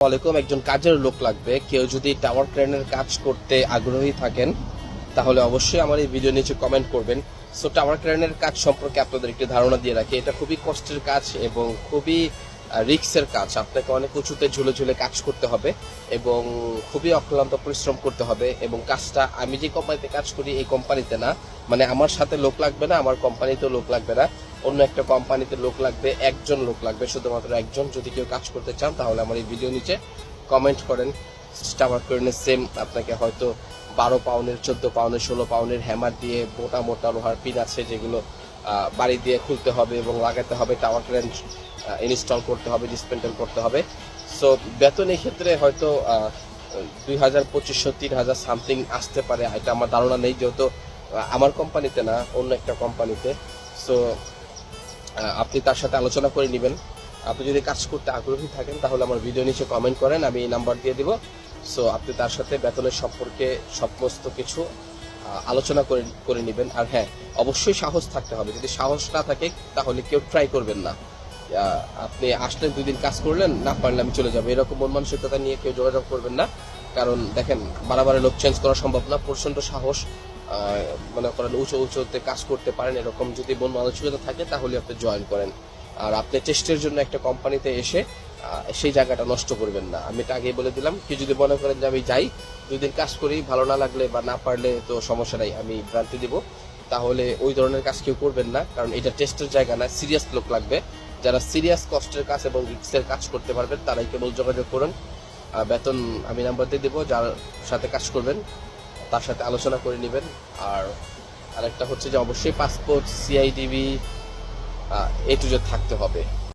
ওয়ালাইকুম, একজন কাজের লোক লাগবে। কেউ যদি টাওয়ার ক্রেনের কাজ করতে আগ্রহী থাকেন, তাহলে অবশ্যই আমার এই ভিডিও নিচে কমেন্ট করবেন। সো টাওয়ার ক্রেনের কাজ সম্পর্কে আপনাদের একটি ধারণা দিয়ে রাখি। এটা খুবই কষ্টের কাজ এবং খুবই রিক্সের কাজ। আপনাকে অনেক উঁচুতে ঝুলে ঝুলে কাজ করতে হবে এবং খুবই অক্লান্ত পরিশ্রম করতে হবে এবং কাজটা, আমি যে কোম্পানিতে কাজ করি, এই কোম্পানিতে না। মানে আমার সাথে লোক লাগবে না, আমার কোম্পানিতেও লোক লাগবে না। অন্য একটা কোম্পানিতে লোক লাগবে, একজন লোক লাগবে, শুধুমাত্র একজন। যদি কেউ কাজ করতে চান, তাহলে আমার এই ভিডিও নিচে কমেন্ট করেন। টাওয়ার ক্রেনের সেম আপনাকে হয়তো বারো পাউনের চোদ্দ পাউনের ষোলো পাউনের হ্যামার দিয়ে মোটা মোটা লোহার পিন আছে যেগুলো বাড়ি দিয়ে খুলতে হবে এবং লাগাতে হবে টাওয়ার ক্রেন ইনস্টল করতে হবে ডিসপেন্ডেল করতে হবে। সো বেতন এই ক্ষেত্রে হয়তো দুই হাজার পঁচিশশো, তিন হাজার সামথিং আসতে পারে, এটা আমার ধারণা নেই, যেহেতু আমার কোম্পানিতে না, অন্য একটা কোম্পানিতে। সো আপনি তার সাথে আলোচনা করে নেবেন। আপনি যদি কাজ করতে আগ্রহী থাকেন, তাহলে আমার ভিডিও নিচে কমেন্ট করেন, আমি এই নাম্বার দিয়ে দিব। সো আপনি তার সাথে বেতনের সম্পর্কে সমস্ত কিছু আলোচনা করে করে নেবেন। আর হ্যাঁ অবশ্যই সাহস থাকতে হবে। যদি সাহস না থাকে, তাহলে কেউ ট্রাই করবেন না। আপনি আসলেন দুই দিন কাজ করলেন, না পারলে আমি চলে যাব। এরকম মন মানসিকতা নিয়ে কেউ যোগাযোগ করবেন না। কারণ দেখেন, বারবার লোক চেঞ্জ করা সম্ভব না। প্রচণ্ড সাহস মনে করেন উঁচু উঁচুতে কাজ করতে পারেন, এরকম যদি মন মানসিকতা থাকে তাহলে আপনি জয়েন করেন। আর আপনি টেস্টের জন্য একটা কোম্পানিতে এসে সেই জায়গাটা নষ্ট করবেন না। আমি এটা আগেই বলে দিলাম কি যদি মনে করেন যে আমি যাই, দুই দিন কাজ করি, ভালো না লাগলে বা না পারলে তো সমস্যা নাই, আমি ভ্রান্তি দিব। তাহলে ওই ধরনের কাজ কেউ করবেন না, কারণ এটা টেস্টের জায়গা না সিরিয়াস লোক লাগবে। যারা সিরিয়াস কষ্টের কাজ এবং রিক্সের কাজ করতে পারবেন, তারাই কেবল যোগাযোগ করুন। বেতন আমি নাম্বার দিয়ে দেবো, যার সাথে কাজ করবেন তার সাথে আলোচনা করে নেবেন। আর আরেকটা হচ্ছে যে, অবশ্যই পাসপোর্ট সিআইডিবি এ টু থাকতে হবে।